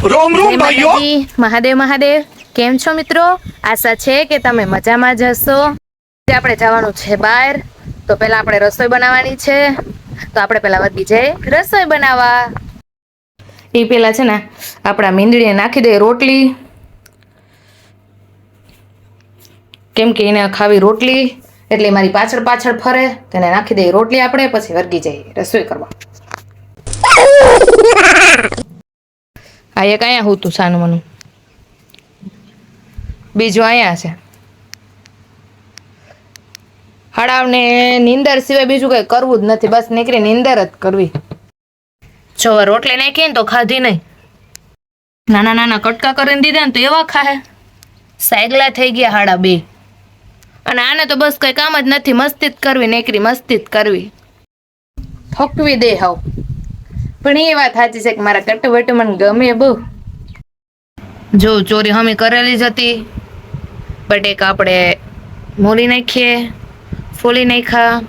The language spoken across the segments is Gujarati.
રોમ રોમ ભાઈઓ! મહાદેવ મહાદેવ. કેમ છો મિત્રો? આશા છે કે તમે મજામાં જ હશો. આજે આપણે જવાનું છે બહાર. તો પહેલા આપણે રસોઈ બનાવવાની છે. તો આપણે પહેલા વધી જઈએ રસોઈ બનાવવા. એ પહેલા છે ને આપણા મીંદડીને નાખી દઈએ રોટલી. કેમ કે એને ખાવી રોટલી એટલે મારી પાછળ પાછળ ફરે તેને નાખી દઈએ રોટલી આપણે પછી વર્ગી જઈએ રસોઈ કરવા. આ એક અહીંયા હું તું સાનું મનું? બીજું અહીંયા છે. હડાવને નીંદર સિવાય બીજું કંઈ કરવું જ નથી. બસ નીકળી નીંદર જ કરવી. જો રોટલી નાખી ને તો ખાધી નહીં. નાના નાના કટકા કરીને દીધા ને તો એવા ખાહે. સાયગલા થઈ ગયા હાડા બે. અને આને તો બસ કંઈ કામ જ નથી. મસ્તી જ કરવી નીકળી મસ્તી જ કરવી. ફકવી દે હાવ. પણ એ વાત સાચી છે કે મારા કટવટ મને ગમે બહુ. જો ચોરી હમી કરેલી જ હતી, બટ એક આપણે મોલી નાખીએ, ફોલી નાખ્યા.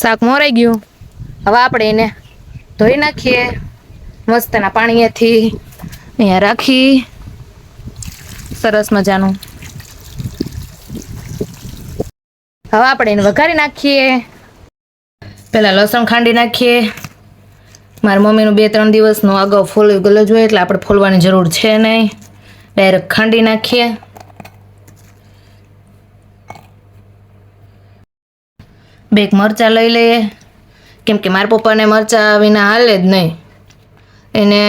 શાક મોરાઈ ગયું. હવે આપણે એને ધોઈ નાખીએ, મસ્તના પાણીએથી અહીંયા રાખી. સરસ મજાનું. હવે આપણે એને વઘારી નાખીએ. પેલા લસણ ખાંડી નાખીએ. મારા મમ્મીનું બે, ત્રણ દિવસનો અગાઉ ફોલ ગલો જોઈએ એટલે આપણે ફોલવાની જરૂર છે નહીં. ડાયરેક્ટ ખાંડી નાખીએ. બેક મરચાં લઈ લઈએ. કેમ કે મારા પપ્પાને મરચાં વિના હાલે જ નહીં. એને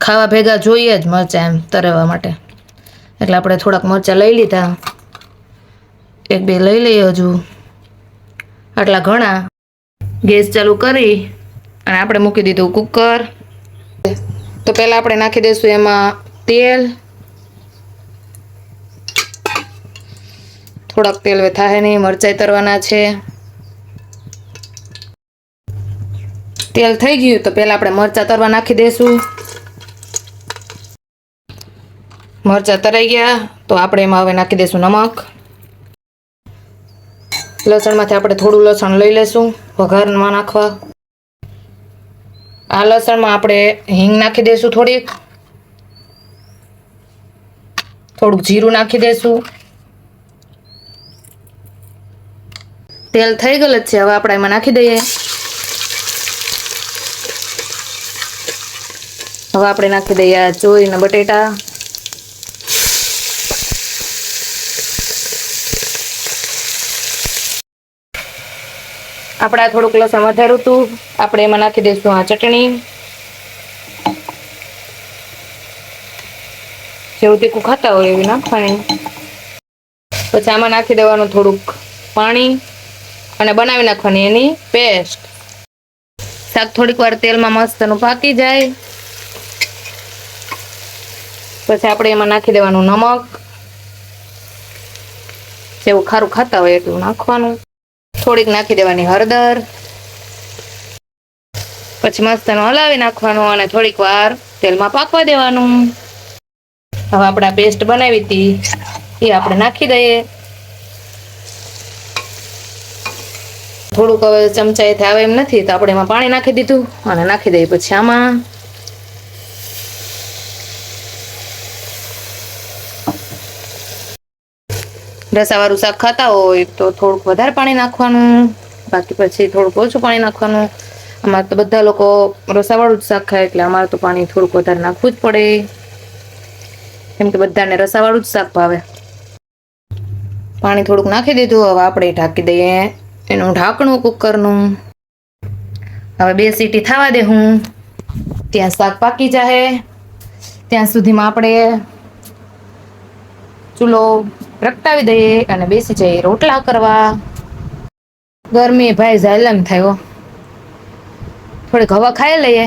ખાવા ભેગા જોઈએ જ મરચાં એમ તરવા માટે. એટલે આપણે થોડાક મરચાં લઈ લીધા. એક, બે લઈ લઈએ હજુ. આટલા ઘણા. ગેસ ચાલુ કરી. અને આપણે મૂકી દીધું કુકર. તો પહેલાં આપણે નાખી દઈશું એમાં તેલ. થોડાક તેલ વેથાહે નહીં મરચાઈ તરવાના છે. તેલ થઈ ગયું તો પહેલાં આપણે મરચાં તરવા નાખી દઈશું. મરચાં તરાઈ ગયા તો આપણે એમાં હવે નાખી દઈશું નમક. લસણમાંથી આપણે થોડું લસણ લઈ લેશું વઘારમાં નાખવા. આ લસણમાં આપણે હિંગ નાખી દઈશું થોડીક. થોડુંક જીરું નાખી દઈશું તેલ થઈ ગયેલું જ છે, હવે આપણે એમાં નાખી દઈએ. હવે આપણે નાખી દઈએ આ ચોરી બટેટા. આપણે આ થોડુંક લસણ વધાર્યું હતું આપણે એમાં નાખી દઈશું આ ચટણી. જેવું તીખું ખાતા હોય એવી નાખવાની. પછી આમાં નાખી દેવાનું થોડુંક પાણી અને બનાવી નાખવાની એની પેસ્ટ. શાક થોડીક વાર તેલમાં મસ્ત એનું પાકી જાય. પછી આપણે એમાં નાખી દેવાનું નમક. જેવું ખારું ખાતા હોય એટલું નાખવાનું. થોડીક નાખી દેવાની હળદર. પછી મસ્ત હલાવી નાખવાનું અને થોડીક વાર તેલમાં પાકવા દેવાનું. હવે આપણે પેસ્ટ બનાવી હતી. એ આપણે નાખી દઈએ. થોડુંક હવે ચમચાએથી આવે એમ નથી, તો આપણે એમાં પાણી નાખી દીધું અને નાખી દઈએ પછી આમાં. રસાવાળું શાક ખાતા હોય તો થોડુંક વધારે પાણી નાખવાનું, બાકી પછી થોડુંક ઓછું પાણી નાખવાનું. અમારે તો બધા લોકો રસાવાળું જ શાક ખાય એટલે અમારે તો પાણી થોડુંક વધારે નાખવું જ પડે. કેમ કે બધાને રસાવાળું જ શાક ભાવે. પાણી થોડુંક નાખી દીધું, હવે આપણે ઢાંકી દઈએ. એનું ઢાંકણું, કુકરનું. હવે બે સીટી થવા દે હું. ત્યાં શાક પાકી જાય ત્યાં સુધીમાં આપણે ચૂલો પ્રગટાવી દઈએ અને બેસી જઈએ. રોટલા કરવા. ગરમી ભાઈ ઝાલમ થયો. થોડીક હવા ખાઈ લઈએ.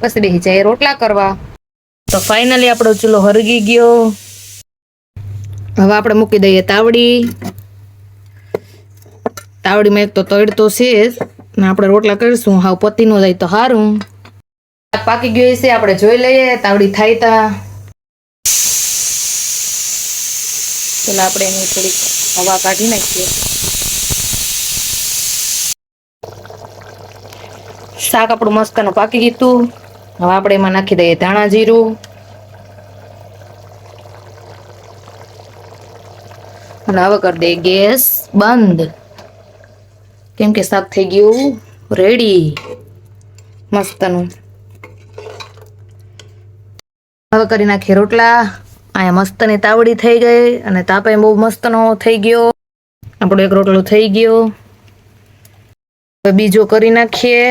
પછી બેસી જઈએ. રોટલા કરવા. તો ફાઇનલી આપણો ચૂલો હરગી ગયો. હવે આપણે મૂકી દઈએ તાવડી. તાવડીમાં એક તો તળતો છે ને આપણે રોટલા કરીશું. હાવ પતિ નો જાય તો સારું પાકી ગયો છે આપણે જોઈ લઈએ. તાવડી થાય તા. પેલા આપણે એની થોડીક હવા કાઢી નાખીએ. શાક આપણું મસ્તનું પાકી ગયું હવે આપણે એમાં નાખી દઈએ ધાણા જીરું. અને હવે કરી દઈએ ગેસ બંધ. કેમ કે શાક થઈ ગયું રેડી મસ્તનું. હવે કરી નાખીએ રોટલા. અહીંયા મસ્તની તાવડી થઈ ગઈ અને તાપે બહુ મસ્તનો થઈ ગયો. આપણો એક રોટલો થઈ ગયો. હવે બીજો કરી નાખીએ.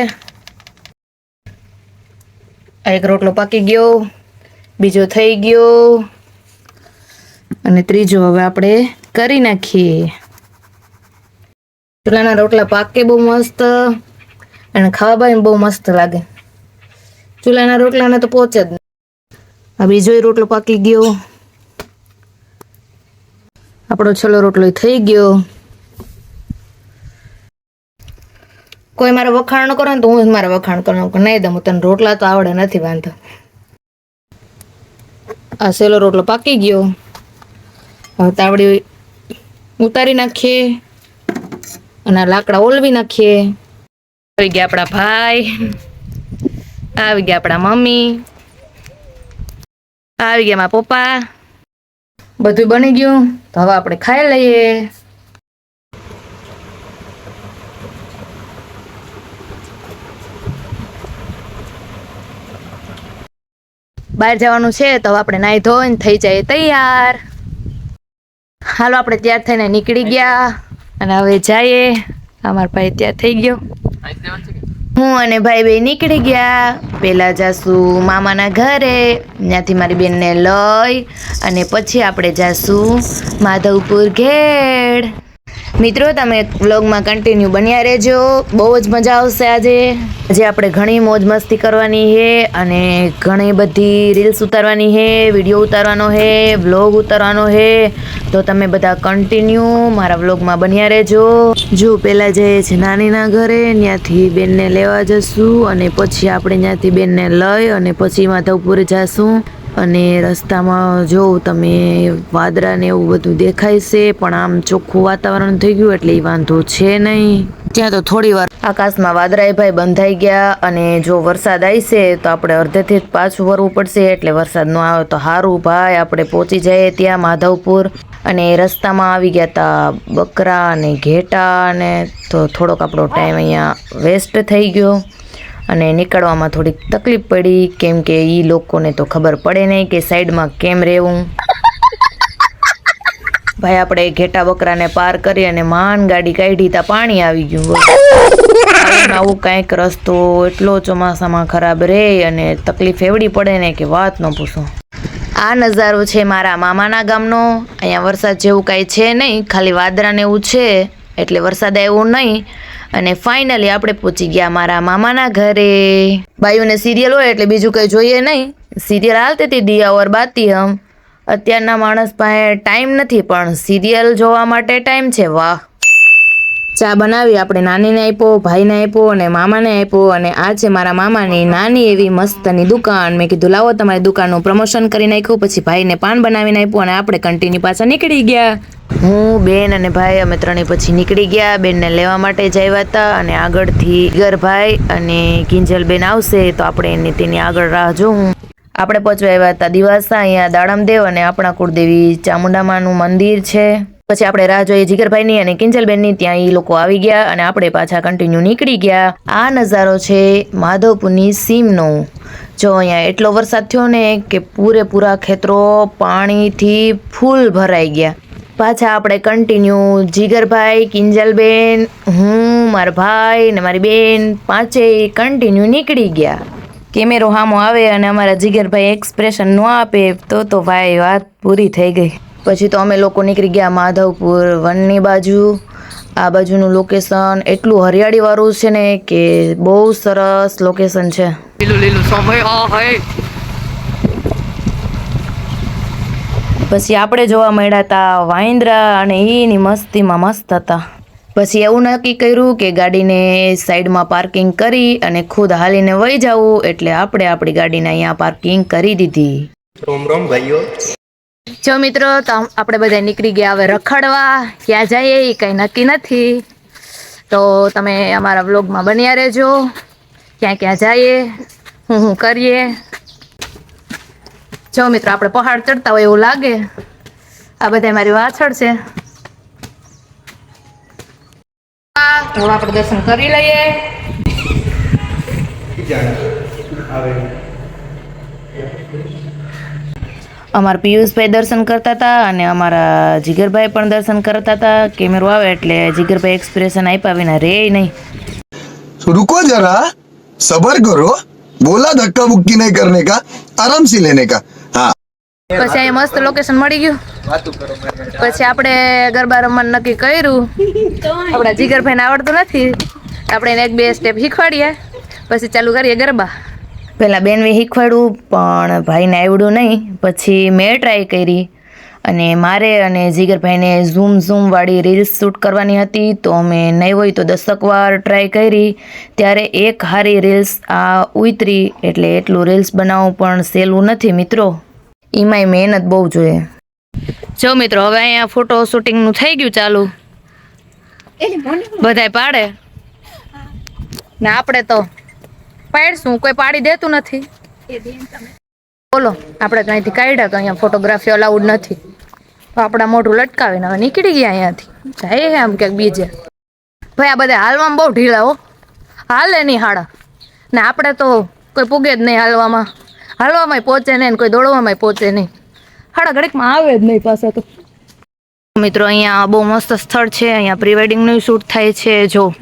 આ એક રોટલો પાકી ગયો. બીજો થઈ ગયો. અને ત્રીજો હવે આપણે કરી નાખીએ. ચૂલાના રોટલા પાકે બહુ મસ્ત અને ખાવા બહુ મસ્ત લાગે. ચૂલાના રોટલાને તો પહોંચે જ. આ બીજો રોટલો પાકી ગયો. આપણો છેલ્લો રોટલો થઈ ગયો. કોઈ મારા વખાણ કરો ને તો હું મારા વખાણ કરવાનું કે નહીં દઉં તને રોટલા તો આવડે નથી વાંધો. આ સેલો રોટલો પાકી ગયો. હવે તાવડી ઉતારી નાખીએ અને લાકડા ઓલવી નાખીએ. આવી ગયા આપણા ભાઈ. આવી ગયા આપણા મમ્મી. આવી ગયા મારા પપ્પા. બધું બની ગયું. તો હવે આપણે ખાઈ લઈએ. બહાર જવાનું છે, તો હવે આપણે નાહી ધોઈને થઈ જાય તૈયાર. હાલો, આપણે તૈયાર થઈને નીકળી ગયા. અને હવે જઈએ. અમારા ભાઈ તૈયાર થઈ ગયો. હું અને ભાઈ બે નીકળી ગયા. પહેલાં જાશું મામાના ઘરે, ત્યાંથી મારી બેનને લઈ અને પછી આપણે જાશું માધવપુર ઘેડ મિત્રો, તમે વ્લોગમાં કન્ટિન્યુ બન્યા રહેજો. બહુ જ મજા આવશે આજે. આજે આપણે ઘણી મોજ મસ્તી કરવાની છે અને ઘણી બધી રીલ્સ ઉતારવાની છે વીડિયો ઉતારવાનો છે વ્લોગ ઉતારવાનો છે તો તમે બધા કન્ટિન્યુ મારા વ્લોગમાં બન્યા રહેજો. જો પહેલાં જઈએ છે નાનીના ઘરે ત્યાંથી બેનને લેવા જશું અને પછી આપણે ત્યાંથી બેનને લઈ અને પછી માધવપુર જાશું. અને રસ્તામાં જોઉં તમે વાદરાને એવું બધું દેખાય છે, પણ આમ ચોખ્ખું વાતાવરણ થઈ ગયું એટલે એ વાંધો છે નહીં. ત્યાં તો થોડી વાર આકાશમાં વાદરાય ભાઈ બંધાઈ ગયા અને જો વરસાદ આવશે તો આપણે અડધેથી જ પાછું વરવું પડશે. એટલે વરસાદ ન આવે તો સારું ભાઈ, આપણે પહોંચી જઈએ ત્યાં માધવપુર. અને રસ્તામાં આવી ગયા તા બકરા અને ઘેટા અને તો થોડોક આપણો ટાઈમ અહીંયા વેસ્ટ થઈ ગયો. અને નીકળવામાં થોડીક તકલીફ પડી. કેમ કે એ લોકોને તો ખબર પડે નહીં કે સાઈડમાં કેમ રહેવું. ભાઈ, આપણે ઘેટા બકરાને પાર કરી અને માન ગાડી કાઢી તા પાણી આવી ગયું આવું કાંઈક રસ્તો એટલો ચોમાસામાં ખરાબ રહે અને તકલીફ એવડી પડે ને કે વાત ન પૂછો. આ નજારો છે મારા મામાના ગામનો. અહીંયા વરસાદ જેવું કાંઈ છે નહીં. ખાલી વાદરાને એવું છે. એટલે વરસાદ આવ્યો નહીં. અને ફાઇનલી આપણે પહોંચી ગયા મારા મામાના ઘરે. બાયુને સિરિયલ હોય એટલે બીજું કંઈ જોઈએ નહીં. સિરિયલ હાલતી હતી દિયા ઓર બાતી હમ. અત્યારના માણસ પાસે ટાઈમ નથી પણ સિરિયલ જોવા માટે ટાઈમ છે, વાહ. ચા બનાવી આપણે નાનીને આપ્યો ભાઈને આપ્યો અને મામાને આપ્યો અને આ છે મારા મામાની નાની એવી મસ્તની દુકાન. મેં કીધું, લાવો તમારી દુકાનનું પ્રમોશન કરી નાખ્યું, પછી ભાઈને પાન બનાવીને આપ્યું અને આપણે કન્ટીન્યુ પાછા નીકળી ગયા. હું, બેન અને ભાઈ અમે ત્રણેય પછી નીકળી ગયા. બેનને લેવા માટે જ આવ્યા હતા અને આગળથી ગરભાઈ અને કિંજલબેન આવશે તો આપણે એની તેની આગળ રાહ જોઉં. આપણે પહોંચવા આવ્યા હતા દિવાસા, અહીંયા દાડમદેવ અને આપણા કુળદેવી ચામુંડામાનું મંદિર છે. પછી આપણે રાહ જોઈએ જીગરભાઈની અને કિંજલબેનની. ત્યાં એ લોકો આવી ગયા અને આપણે પાછા કન્ટિન્યુ નીકળી ગયા. આ નજારો છે માધવપુરની સીમનો. જો અહીંયા એટલો વરસાદ થયો ને કે પૂરેપૂરા ખેતરો પાણીથી ફૂલ ભરાઈ ગયા. પાછા આપણે કન્ટિન્યુ જીગરભાઈ, કિંજલબેન, હું, મારા ભાઈ ને મારી બેન પાંચેય કન્ટિન્યુ નીકળી ગયા. કેમેરો હામો આવે અને અમારા જીગરભાઈ એક્સપ્રેશન ન આપે, તો તો ભાઈ વાત પૂરી થઈ ગઈ. પછી તો અમે લોકો નીકળી ગયા માધવપુર વનની બાજુ. આ બાજુનું લોકેશન એટલું હરિયાળી વાળું છે ને કે બહુ સરસ લોકેશન છે. લીલું લીલું સમય આ હે પછી આપણે જોવા મળ્યા હતા વાઇન્દ્રા અને એની મસ્તીમાં મસ્ત હતા. પછી એવું નક્કી કર્યું કે ગાડીને સાઈડમાં પાર્કિંગ કરી અને ખુદ હાલીને વહી જવું એટલે આપણે આપણી ગાડીને અહીંયા પાર્કિંગ કરી દીધી. રોમ રોમ ભાઈઓ. જો મિત્રો, તો આપણે બધા નીકળી ગયા હવે રખડવા. ક્યાં જઈએ એ કંઈ નક્કી નથી. તો તમે અમારા વ્લોગમાં બન્યા રહેજો. ક્યાં ક્યાં જઈએ, હું હું કરીએ. જો મિત્રો, આપણે પહાડ ચડતા હોય એવું લાગે. આ બધા મારી વાછળ છે. આપણે દર્શન કરી લઈએ. અમારા પિયુષભાઈ દર્શન કરતા હતા અને અમારા જીગરભાઈ પણ દર્શન કરતા હતા કેમેરો આવે એટલે જીગરભાઈ એક્સપ્રેશન આપ્યા વિના રે નહીં तो रुको जरा सबर करो बोला धक्का मुक्की नहीं करने का आराम से लेने का हाँ પછી અહીંયા મસ્ત લોકેશન મળી ગયું પછી આપણે ગરબા રમવાનું નક્કી કર્યું આપણા જીગરભાઈને આવડતું નથી આપણે એને એક બે સ્ટેપ શીખવાડીએ પછી ચાલુ કરીએ ગરબા પહેલાં બેનવે શીખવાડ્યું પણ ભાઈને આવડ્યું નહીં. પછી મેં ટ્રાય કરી અને મારે અને જીગરભાઈને ઝૂમ ઝૂમવાળી રીલ્સ શૂટ કરવાની હતી. તો અમે નહીં હોય તો દસક વાર ટ્રાય કરી. ત્યારે એક હારી રીલ્સ આ ઉતરી એટલે એટલું રીલ્સ બનાવવું પણ સહેલું નથી મિત્રો. એમાંય મહેનત બહુ જોઈએ. જો મિત્રો હવે અહીંયા ફોટો શૂટિંગનું થઈ ગયું ચાલુ. બધાય પાડે? ને આપણે તો પાડશું, કોઈ પાડી દેતું નથી. બોલો, આપણે ત્યાંથી કાઢ્યા તો અહીંયા ફોટોગ્રાફી અલાઉડ નથી. તો આપણા મોઢું લટકાવીને હવે નીકળી ગયા અહીંયાથી. જાય આમ ક્યાંક બીજે. ભાઈ, આ બધા હાલવામાં બહુ ઢીલા હો. હાલે નહીં હાડા. ને આપણે તો કોઈ પૂગે જ નહીં હાલવામાં. હાલવામાંય પહોંચે નહીં કોઈ દોડવામાંય પહોંચે નહીં. હાડા ઘડીકમાં આવે જ નહીં પાછા તો. મિત્રો, અહીંયા બહુ મસ્ત સ્થળ છે. અહીંયા પ્રી વેડિંગનું શૂટ થાય છે. જો.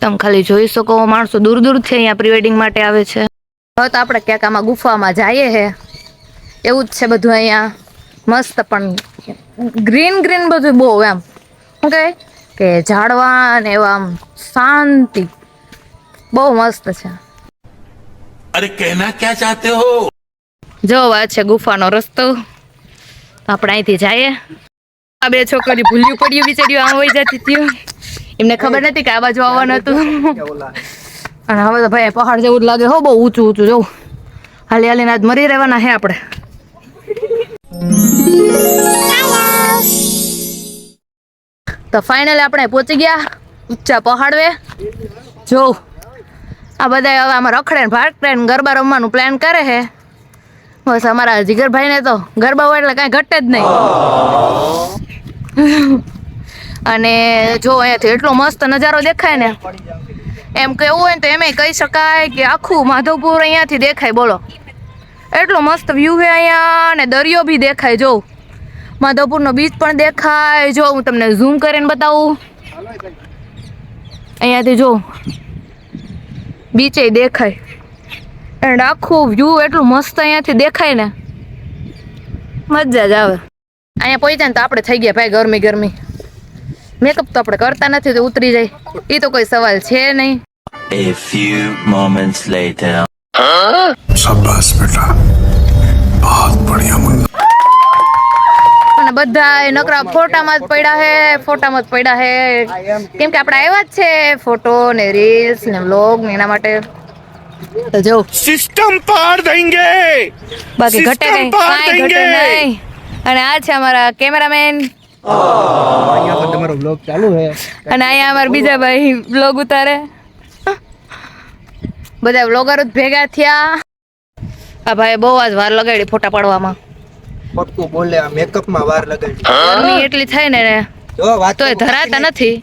તમે ખાલી જોઈ શકો માણસો દૂર દૂરથી અહીંયા પ્રિવેડિંગ માટે આવે છે. હવે તો આપણે ક્યાંક આમાં ગુફામાં જઈએ હે. એવું જ છે બધું અહીંયા. મસ્ત પણ ગ્રીન ગ્રીન બધું બહુ એમ. શું કે ઝાડવા અને એવા આમ શાંતિ. બહુ મસ્ત છે. અરે કહેના ક્યાં ચાહતે હો? જો વાત છે ગુફાનો રસ્તો. આપણે અહીંથી જઈએ. આ બે છોકરી ભૂલ્યું પડ્યું બિચાર્યું આમ હોય જતી થયું એમને ખબર નથી કે આ બાજુ આવવાનું હતું. અને હવે તો ભાઈ પહાડ જેવું જ લાગે હો બહુ ઊંચું ઊંચું જવું. હાલી હાલીને આજ મરી રહેવાના હે આપણે. તો ફાઇનલી આપણે પહોંચી ગયા ઊંચા પહાડવે. જો આ બધા હવે આમાં રખડે ને ભાગડે ને ગરબા રમવાનું પ્લાન કરે છે બસ અમારા જીગરભાઈને તો ગરબા હોય એટલે કાંઈ ઘટે જ નહીં. અને જો અહીંયાથી એટલો મસ્ત નજારો દેખાય ને, એમ કેવું હોય ને તો એમ કહી શકાય કે આખું માધવપુર અહીંયાથી દેખાય, બોલો. એટલો મસ્ત વ્યૂ છે અહીંયા અને દરિયો બી દેખાય, જો. માધવપુરનો બીચ પણ દેખાય, જો, હું તમને ઝૂમ કરીને બતાવું. અહીંયાથી જો બીચે દેખાય. એન્ડ આખું વ્યૂ એટલું મસ્ત અહીંયાથી દેખાય ને. મજા જ આવે. અહીંયા પહોંચ્યા ને તો આપણે થઈ ગયા ભાઈ ગરમી ગરમી. મેકઅપ તો આપણે કરતા નથી તો ઉતરી જાય. એ તો કોઈ સવાલ છે નહીં. A few moments later. શાબાશ બેટા. બહુત બઢિયા મુન્ના. અને બધા નકરા ફોટામાં જ પડ્યા હે ફોટામાં જ પડ્યા હે. કેમ કે આપણે આવ્યા જ છે ફોટો ને રીલ્સ ને વ્લોગ ને એના માટે. તો જો. સિસ્ટમ પાર દેંગે. બાકી ઘટે નહીં. કાંઈ ઘટે નહીં. અને આ છે અમારા કેમેરામેન અહીંયા પર તમારો બ્લોગ ચાલુ છે. અને અહીંયા અમારા બીજા ભાઈ બ્લોગ ઉતારે. બધા બ્લોગરો ભેગા થયા. આ ભાઈ બહુ જ વાર લગાડી ફોટા પાડવામાં. પટકું બોલે આ મેકઅપમાં વાર લગાડી. ગરમી એટલી થાય ને જો વાત તો ધરાતા નથી.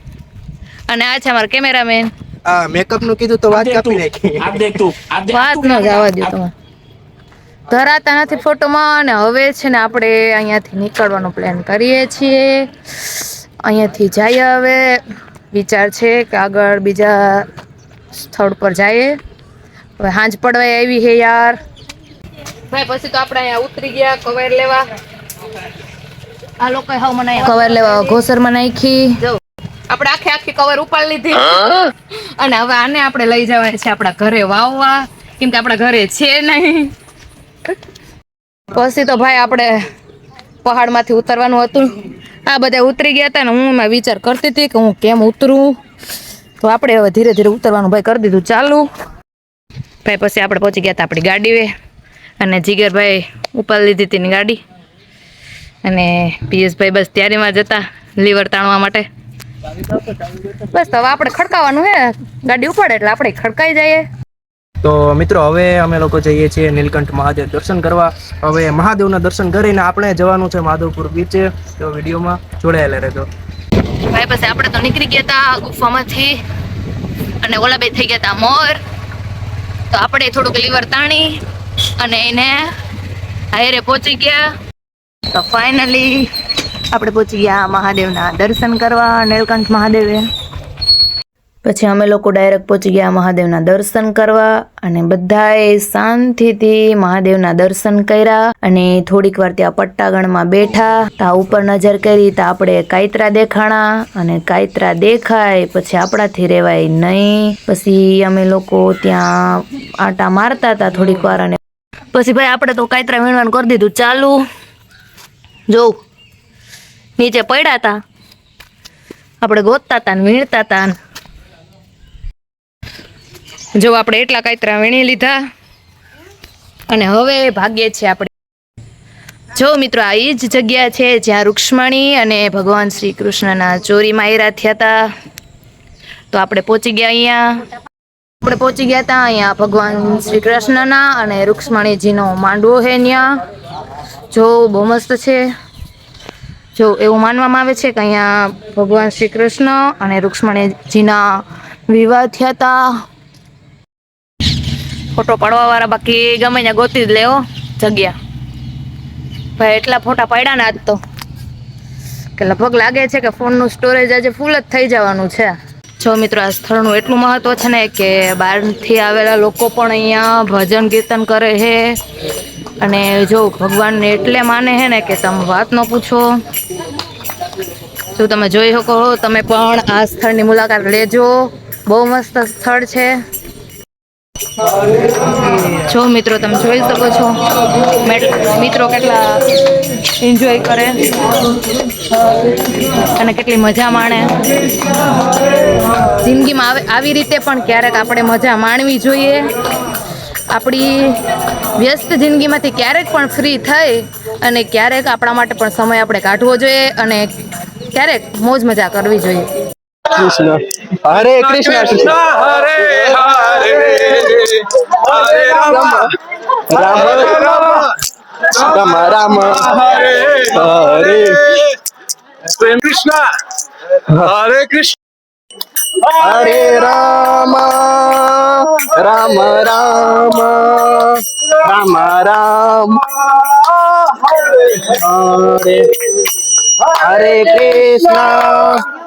અને આ છે અમારા કેમેરામેન આ મેકઅપનું કીધું તો વાત કાપી નાખી. આપ દેખ તું. વાત ન જવા દો તમે ધરાતા નથી ફોટોમાં અને હવે છે ને આપણે અહીંયાથી નીકળવાનો પ્લાન કરીએ છીએ. અહીંયાથી જઈએ હવે. વિચાર છે કે આગળ બીજા સ્થળ પર જઈએ. હવે હાંજ પડવા આવી છે યાર. ભાઈ પછી તો આપણે અહીંયા ઉતરી ગયા કવર લેવા. આ લોકો હવ મને કવર લેવા ઘોસરમાં નાખી. આપણે આખી આખી કવર ઉપાડી લીધી. અને હવે આને આપણે લઈ જવાય છે આપણા ઘરે વાવવા. કેમ કે આપણા ઘરે છે નહીં. પછી તો ભાઈ આપણે પહાડમાંથી ઉતરવાનું હતું. આ બધા ઉતરી ગયા હતા ને હું એમાં વિચાર કરતી હતી કે હું કેમ ઉતરું. તો આપણે હવે ધીરે ધીરે ઉતરવાનું ભાઈ કરી દીધું ચાલુ. ભાઈ પછી આપણે પહોંચી ગયા હતા આપણી ગાડીએ અને જીગરભાઈ ઉપાડી લીધી હતી ગાડી. અને પિયુષભાઈ બસ તૈયારીમાં જતા લીવર તાણવા માટે. બસ હવે આપણે ખડકાવાનું હે. ગાડી ઉપાડે એટલે આપણે ખડકાઈ જઈએ. તો મિત્રો, હવે અમે લોકો જઈએ છીએ નીલકંઠ મહાદેવ દર્શન કરવા. હવે મહાદેવના દર્શન કરીને આપણે જવાનું છે માધવપુર બીચે તો વિડીયોમાં જોડાયેલા રહેજો. ભાઈ, પછી આપણે તો નીકળી ગયા હતા ગુફામાંથી અને ઓલા બે થઈ ગયા હતા મોર. તો આપણે થોડુંક લીવર તાણી અને એને હાયરે પહોંચી ગયા. તો ફાઇનલી આપણે પહોંચી ગયા મહાદેવના દર્શન કરવા નીલકંઠ મહાદેવે. પછી અમે લોકો ડાયરેક્ટ પહોંચી ગયા મહાદેવના દર્શન કરવા અને બધાએ શાંતિથી મહાદેવના દર્શન કર્યા અને થોડીક વાર ત્યાં પટ્ટાગણમાં બેઠા. તા ઉપર નજર કરી, તો આપણે કાયતરા દેખાણા અને કાયત્રા દેખાય, પછી આપણાથી રહેવાય નહીં. પછી અમે લોકો ત્યાં આટા મારતા હતા થોડીક વાર અને પછી ભાઈ આપણે તો કાયતરા વીણવાનું કરી દીધું. ચાલુ. જોઉં નીચે પડ્યા હતા આપણે ગોતતા હતા ને વીણતા હતા ને. જો આપણે એટલા કાયત્રા વીણી લીધા. અને હવે ભાગ્યે છે આપણે. જો મિત્રો આ એ જ જગ્યા છે જ્યાં રૂક્ષ્મણી અને ભગવાન શ્રી કૃષ્ણના ચોરી માયરા થયા હતા. તો આપણે પહોંચી ગયા અહીંયા. આપણે પહોંચી ગયા હતા અહીંયા ભગવાન શ્રી કૃષ્ણના અને રૂક્ષ્મણીજીનો માંડવો છે ત્યાં જો બહુ મસ્ત છે. જો એવું માનવામાં આવે છે કે અહીંયા ભગવાન શ્રી કૃષ્ણ અને રૂક્ષ્મણીજીના વિવાહ થયા હતા. ફોટો પાડવાવાળા બાકી ગમે ત્યાં ગોતી જ લેવો જગ્યા. ભાઈ, એટલા ફોટા પાડ્યા ને આજ તો. કે લગભગ લાગે છે કે ફોનનું સ્ટોરેજ આજે ફૂલ જ થઈ જવાનું છે. જો મિત્રો, આ સ્થળનું એટલું મહત્વ છે ને કે બહારથી આવેલા લોકો પણ અહીંયા ભજન કીર્તન કરે છે. અને જો ભગવાનને એટલે માને છે ને કે તમે વાત ન પૂછો. જો તમે જોઈ શકો તમે પણ આ સ્થળની મુલાકાત લેજો. બહુ મસ્ત સ્થળ છે. જો મિત્રો તમે જોઈ શકો છો મિત્રો કેટલા એન્જોય કરે અને કેટલી મજા માણે. જિંદગીમાં આવી- રીતે પણ ક્યારેક આપણે મજા માણવી જોઈએ. આપણી વ્યસ્ત જિંદગીમાંથી ક્યારેક પણ ફ્રી થઈ અને ક્યારેક આપણા માટે પણ સમય આપણે કાઢવો જોઈએ અને ક્યારેક મોજ મજા કરવી જોઈએ. કૃષ્ણ. હરે કૃષ્ણ. કૃષ્ણ હરે હરે. હરે રામ. રામ રામ. હરે હરે. પ્રેમ કૃષ્ણ. હરે કૃષ્ણ. હરે રામ. રામ રામ. રામ રામ. હરે. હરે કૃષ્ણ.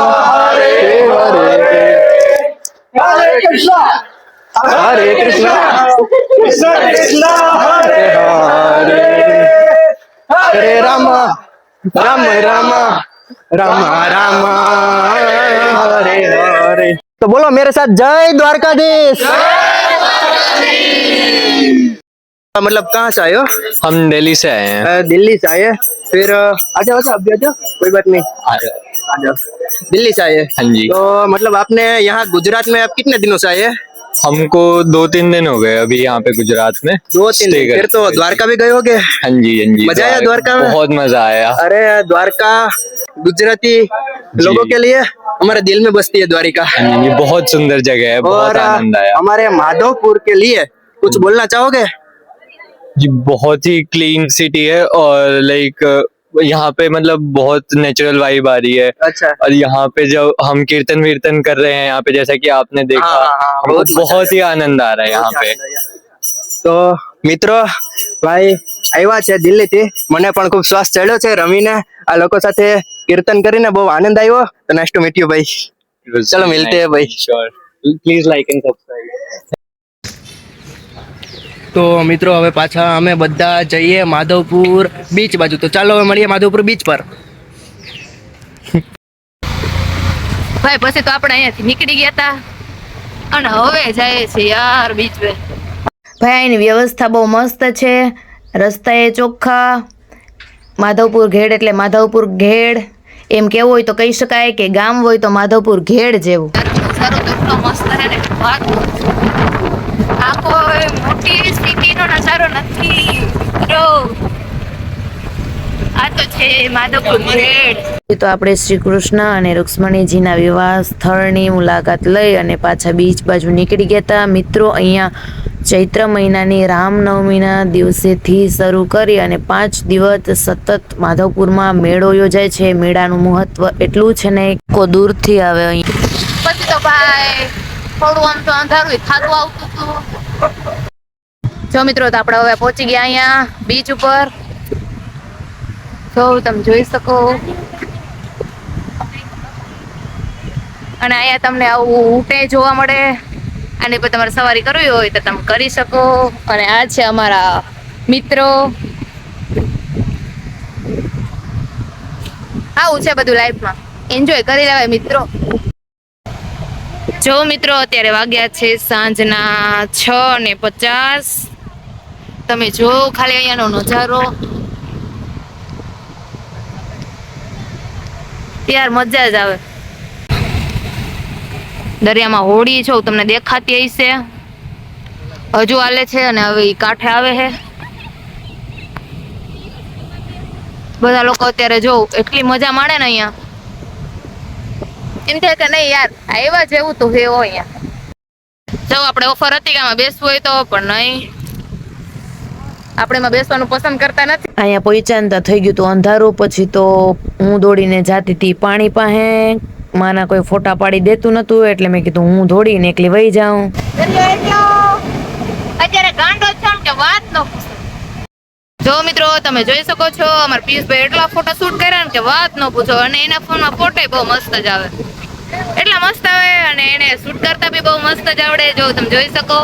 હરે કૃષ્ણ હરે કૃષ્ણ કૃષ્ણ કૃષ્ણ હરે હરે હરે રામ રામ રામ રામ રામ હરે હરે तो बोलो मेरे साथ जय द्वारकाधीश मतलब कहाँ से आए हो हम दिल्ली से आए हैं अ, दिल्ली से आए फिर अ, आ जाओ आ जाओ अभी आ जाओ कोई बात नहीं आ जाओ दिल्ली से आए? हाँ जी। तो मतलब आपने यहाँ गुजरात में आप कितने दिनों से आए हमको दो तीन दिन हो गए अभी यहाँ पे गुजरात में। दो तीन दिन। फिर तो द्वारका भी गए होगे? हाँ जी हाँ जी मज़ा आया द्वारका। में? बहुत मज़ा आया। अरे द्वारका गुजराती लोगों के लिए हमारे दिल में बसती है द्वारिका। हाँ जी बहुत सुंदर जगह है बहुत आनंद आया। हमारे माधवपुर के लिए कुछ बोलना चाहोगे? जी बहुत ही क्लीन सिटी है और लाइक यहाँ पे मतलब बहुत नेचुरल वाइब आ रही है अच्छा और यहाँ पे जब हम कीर्तन वीर्तन कर रहे हैं यहाँ पे जैसा कि आपने देखा हाँ, हाँ, हाँ, हमको बहुत मजा बहुत ही आनंद आ रहा है यहाँ पे તો મિત્રો ભાઈ આવ્યા છે દિલ્હીથી મને પણ ખૂબ શ્વાસ ચડ્યો છે રમીને આ લોકો સાથે કીર્તન કરીને બહુ આનંદ આવ્યો તો નાઇસ ટુ મીટ યુ ભાઈ It was चलो really मिलते हैं nice. भाई। તો મિત્રો હવે પાછા અમે બધા જઈએ માધવપુર બીચ બાજુ. તો ચાલો હવે મળીએ માધવપુર બીચ પર. ભાઈ પછી તો આપણે અહીંયાથી નીકળી ગયા હતા અને હવે જઈએ છીએ યાર બીચ પે ભાઈ અહીંની વ્યવસ્થા બહુ મસ્ત છે. રસ્તા એ ચોખ્ખા. માધવપુર ઘેડ એટલે માધવપુર ઘેડ. એમ કેવું હોય તો કહી શકાય કે ગામ હોય તો માધવપુર ઘેડ જેવું. સારું તો મસ્ત છે ને. વાત આ કોઈ મોટી સિટીનો નજારો નથી. આ તો છે માધવપુર તો આપણે શ્રી કૃષ્ણ અને રૂક્ષ્મણીજીના વિવાહ સ્થળની મુલાકાત લઈ અને પાછા બીચ બાજુ નીકળી ગયા હતા. મિત્રો અહીંયા ચૈત્ર મહિનાની રામનવમીના દિવસેથી શરૂ કરી અને પાંચ દિવસ સતત માધવપુરમાં મેળો યોજાય છે. મેળાનું મહત્વ એટલું છે ને કો દૂરથી આવે અહીં. પછી તો ભાઈ થોડું આમ તો અંધારું થાતું આવતું હતું જો મિત્રો, તો આપણે હવે પહોંચી ગયા અહીંયા બીચ ઉપર. જો, તમે જોઈ શકો. અને અહીંયા તમને આવું ઊંટે જોવા મળે. આની પર તમારે સવારી કરવી હોય તો તમે કરી શકો. અને આ છે અમારા મિત્રો. આવું છે બધું લાઈફમાં એન્જોય કરી લેવાય મિત્રો. જો મિત્રો, અત્યારે વાગ્યા છે સાંજના છ ને પચાસ. તમે જો ખાલી અહીંયાનો નજારો. યાર મજા જ આવે. દરિયામાં હોડી છો તમને દેખાતી હશે. હજુ આલે છે અને હવે એ કાંઠે આવે છે. બધા લોકો અત્યારે જો, એટલી મજા માણે ને અહીંયા. એમ થાય કે નહીં યાર આવ્યા જેવું તો હે અહીંયા. જો આપણે ઓફર હતી કે આમાં બેસવું હોય તો પણ નહીં. આપણે એમાં બેસવાનું પસંદ કરતા નથી. અહીંયા પહોંચ્યા થઈ ગયું તો અંધારું પછી તો હું દોડીને જાતી હતી પાણી પાસે. માના કોઈ ફોટા પાડી દેતું નતું એટલે મેં કીધું હું દોડીને એકલી વહી જાઉં. જો મિત્રો તમે જોઈ શકો છો અમારા પિયુષભાઈ એટલા ફોટો શૂટ કર્યા ને કે વાત ન પૂછો અને એના ફોનમાં ફોટો બહુ મસ્ત જ આવે એટલા મસ્ત આવે અને એને શૂટ કરતા બી બહુ મસ્ત જ આવડે જો તમે જોઈ શકો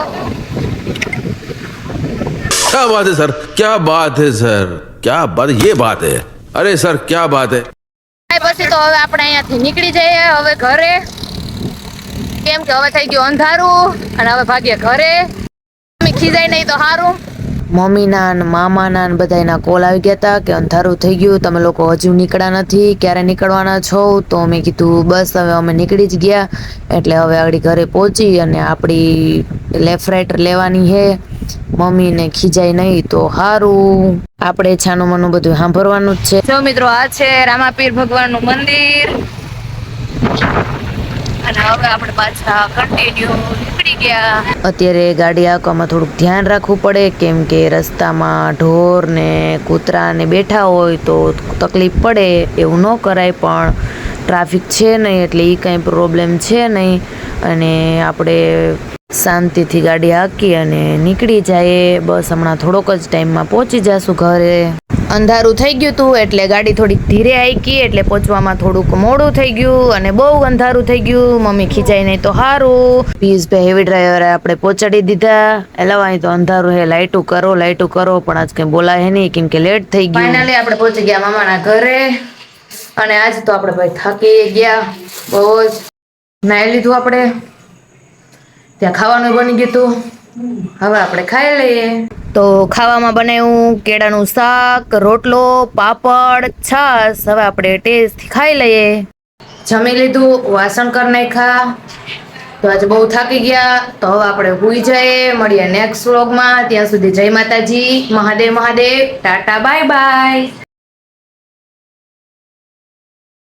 क्या बात है सर क्या बात है सर क्या बात ये बात है अरे सर क्या बात है આ પછી તો હવે આપણે અહીંયાથી નીકળી જઈએ હવે ઘરે કેમ કે હવે થઈ ગયું અંધારું અને હવે ભાગ્ય ઘરે મમ્મી ખીજાય નહીં તો સારું મમ્મીના ને મામાના ને બધાના કોલ આવી ગયા હતા કે અંધારું થઈ ગયું, તમે લોકો હજુ નીકળ્યા નથી, ક્યારે નીકળવાના છો? તો મેં કીધું, બસ, હવે અમે નીકળી જ ગયા, એટલે હવે આગળ ઘરે પહોંચી અને આપણી લેફ્ટ લેવાની હે. મમ્મીને ખીજાય નહીં તો સારું આપણે છાનું મનું બધું સાંભળવાનું જ છે. જો મિત્રો, આ છે રામાપીર ભગવાનનું મંદિર. અને હવે આપણે પાછા કન્ટિન્યુ નીકળી ગયા. અત્યારે ગાડી આંકવામાં થોડુંક ધ્યાન રાખવું પડે, કેમ કે રસ્તામાં ઢોર ને કૂતરા ને બેઠા હોય તો તકલીફ પડે, એવું ન કરાય પણ ટ્રાફિક છે નહીં એટલે એ કાંઈ પ્રોબ્લેમ છે નહીં. અને આપણે શાંતિથી ગાડી હાકી અને નીકળી જાય બસ હમણાં થોડોક જ ટાઈમમાં પહોંચી જશું ઘરે. અંધારું થઈ ગયું હતું એટલે ગાડી થોડીક ધીરે હાકી એટલે પહોંચવામાં થોડુંક મોડું થઈ ગયું અને બહુ અંધારું થઈ ગયું. મમ્મી ખીચાઈ નહીં તો સારું પિયુષભાઈ હેવી ડ્રાઈવરે આપણે પહોંચાડી દીધા. એલા અહીં તો અંધારું હે લાઇટું કરો લાઇટું કરો, પણ આજ કંઈ બોલાય નહીં, કેમ કે લેટ થઈ ગયું. આપણે પહોંચી ગયા મામાના ઘરે. અને આજ તો આપણે ભાઈ થાકી ગયા. બહુ જ નાહી લીધું આપણે. ત્યાં ખાવાનું બની ગયું હતું. હવે આપણે ખાઈ લઈએ. તો ખાવામાં બનાવ્યું કેળાનું શાક રોટલો પાપડ છાશ. હવે આપણે ટેસ્ટ ખાઈ લઈએ. જમી લીધું વાસણ કરી નાખ્યા. તો આજે બહુ થાકી ગયા. તો હવે આપણે ભૂઈ જઈએ. મળીએ નેક્સ્ટ વ્લોગમાં ત્યાં સુધી જય માતાજી. Mahadev Mahadev. Tata bye bye.